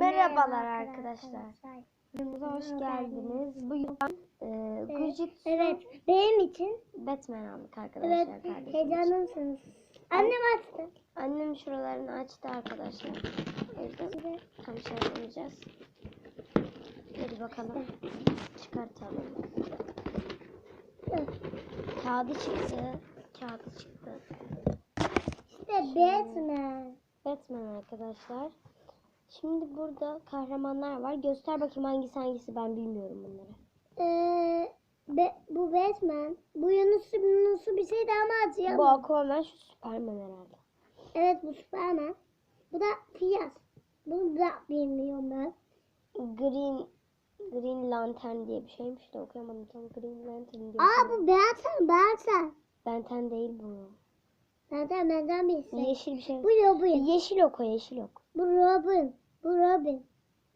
Merhabalar arkadaşlar. Videomuza hoş geldiniz. Bugün e, Gıcık Evet, benim için. Batman aldık arkadaşlar Evet, kardeşim heyecanlısınız. Annem açtı. Annem şuralarını açtı arkadaşlar. O yüzden tam şey yapmayacağız. Hadi bakalım. Çıkartalım. Kağıdı çıktı. Kağıdı çıktı. İşte Batman. Batman arkadaşlar. Şimdi burada kahramanlar var. Göster bakayım hangisi hangisi ben bilmiyorum bunları. Ee, be, bu Batman. Bu Yunus'u Yunus'u bir şey daha mı atıyor? Bu Aquaman şu Superman herhalde. Evet bu Superman. Bu da Fiyaz. Bunu da bilmiyorum ben. Green Green Lantern diye bir şeymiş de okuyamadım tam Green Lantern diye. Aa bu Batman, Batman. Benten değil bu. Benden benden bir şey. Yeşil bir şey. Bu Robin. Yeşil oku yeşil ok. Bu Robin. Bu Robin.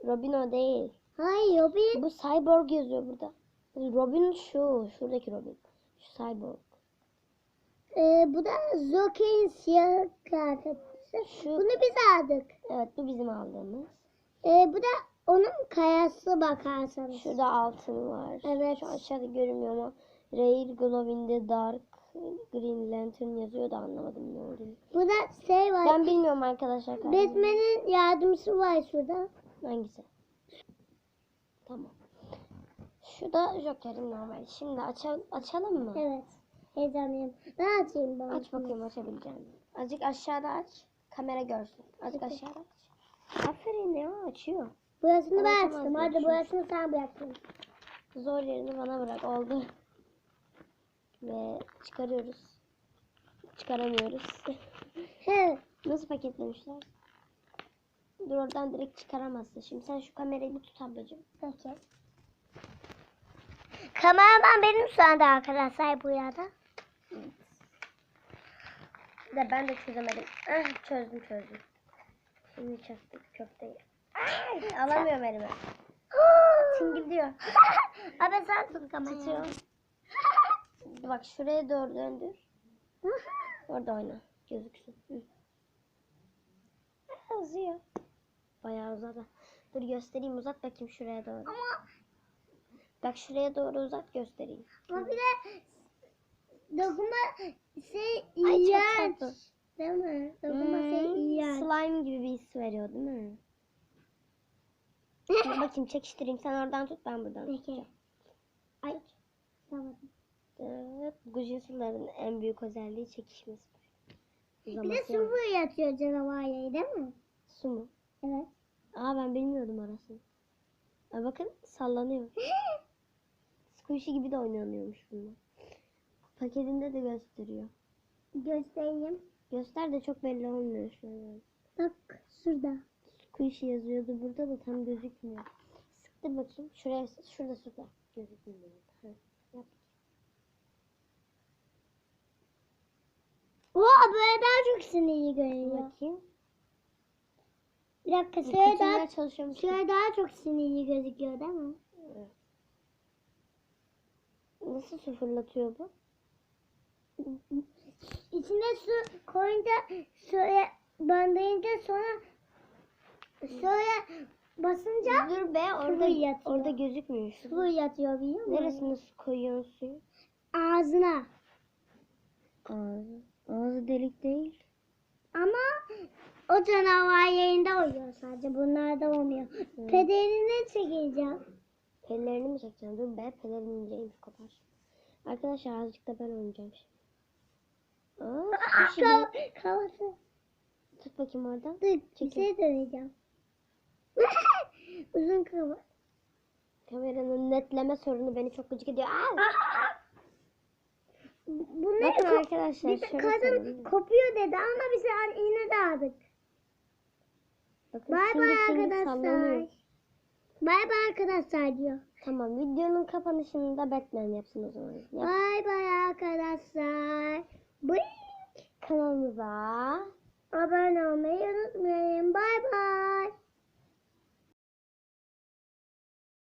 Robin o değil. Hayır Robin. Bu Cyborg yazıyor burada. Robin şu. Şuradaki Robin. Şu Cyborg. Ee, bu da Zokin siyah kıyafeti. Şu. Bunu biz aldık. Evet bu bizim aldığımız. Ee, bu da onun kayası bakarsanız. Şurada altın var. Evet. Şu aşağıda görünmüyor ama Rare Glow in the Dark Green Lantern yazıyor da anlamadım ne olduğunu. Bu da şey var. Ben bilmiyorum arkadaşlar. Batman'in yardımcısı var şurada. Hangisi? Tamam. Şu da Joker'in normal. Şimdi aça- açalım mı? Evet. Heyecanlıyım. Ben açayım ben. Aç bakayım açabileceğim. Azıcık aşağıda aç. Kamera görsün. Azıcık aşağıda aç. Aferin ya açıyor. Burasını Ben açtım. Hadi burasını sen bıraktın. Zor yerini bana bırak. Oldu. Ve çıkarıyoruz. Çıkaramıyoruz. Nasıl paketlemişler? Dur oradan direkt çıkaramazsın. Şimdi sen şu kamerayı bir tut ablacığım. Peki. Kameraman benim şu anda arkadaşlar bu yada. De ben de çözemedim. Ah, çözdüm çözdüm. Şimdi çözdük köfteyi. Ay, alamıyorum elime. Tingil diyor. Abi sen tut kamerayı. Tutuyor. Bak şuraya doğru döndür. Orada oyna. Gözüksün. Hı. Uzuyor. Bayağı uzadı. Dur göstereyim uzat bakayım şuraya doğru. Ama, Bak şuraya doğru uzat göstereyim. ama bir de dokuma şey Ay, çok iğrenç. tatlı. Değil mi? Dokuma şey Hmm, iğrenç. slime gibi bir his veriyor değil mi? Dur bakayım çekiştireyim. Sen oradan tut ben buradan Peki. tutacağım. Ay. Tamam. Evet. Gujin suların en büyük özelliği çekişmesi. Bir de su yok. yatıyor canavar yayı değil mi? Su mu? Evet. Aa ben bilmiyordum orasını. Aa, bakın sallanıyor. Squishy gibi de oynanıyormuş bunlar. Paketinde de gösteriyor. Göstereyim. Göster de çok belli olmuyor şu an. Bak şurada. Squishy yazıyordu burada da tam gözükmüyor. Sıktır bakayım. Şuraya şurada şurada. Gözükmüyor. Ha, yap. Oha böyle daha çok sinirli görünüyor. Bakayım. Bir dakika şöyle daha, şöyle daha çok sinirli gözüküyor değil mi? Evet. Nasıl su fırlatıyor bu? İçine su koyunca şöyle bandayınca sonra şöyle basınca Dur be orada yatıyor. orada gözükmüyor. Su yatıyor biliyor musun? Neresine su koyuyorsun suyu? Ağzına. Ağzı. Ağzı delik değil. Ama o canavar yerinde oluyor sadece. Bunlarda olmuyor. Pederini çekeceğim. Pellerini mi çekeceksin? Dur be pelerin inceymiş kopar. Arkadaşlar azıcık da ben oynayacağım şimdi. Aa, squishy Kav kavası. Tut bakayım oradan. Dur bir Çekil. şey deneyeceğim. Uzun kava. Kameranın netleme sorunu beni çok gıcık ediyor. Aa! Bu ne? Bakın Ko- arkadaşlar bir şöyle kadın kopuyor dedi ama biz yine. Bakın Bay bay arkadaşlar. sallanıyor. Bay bay arkadaşlar diyor. Tamam videonun kapanışını da Batman yapsın o zaman. Yap. Bay bay arkadaşlar. Bıy. Kanalımıza Abone olmayı unutmayın. Bay bay.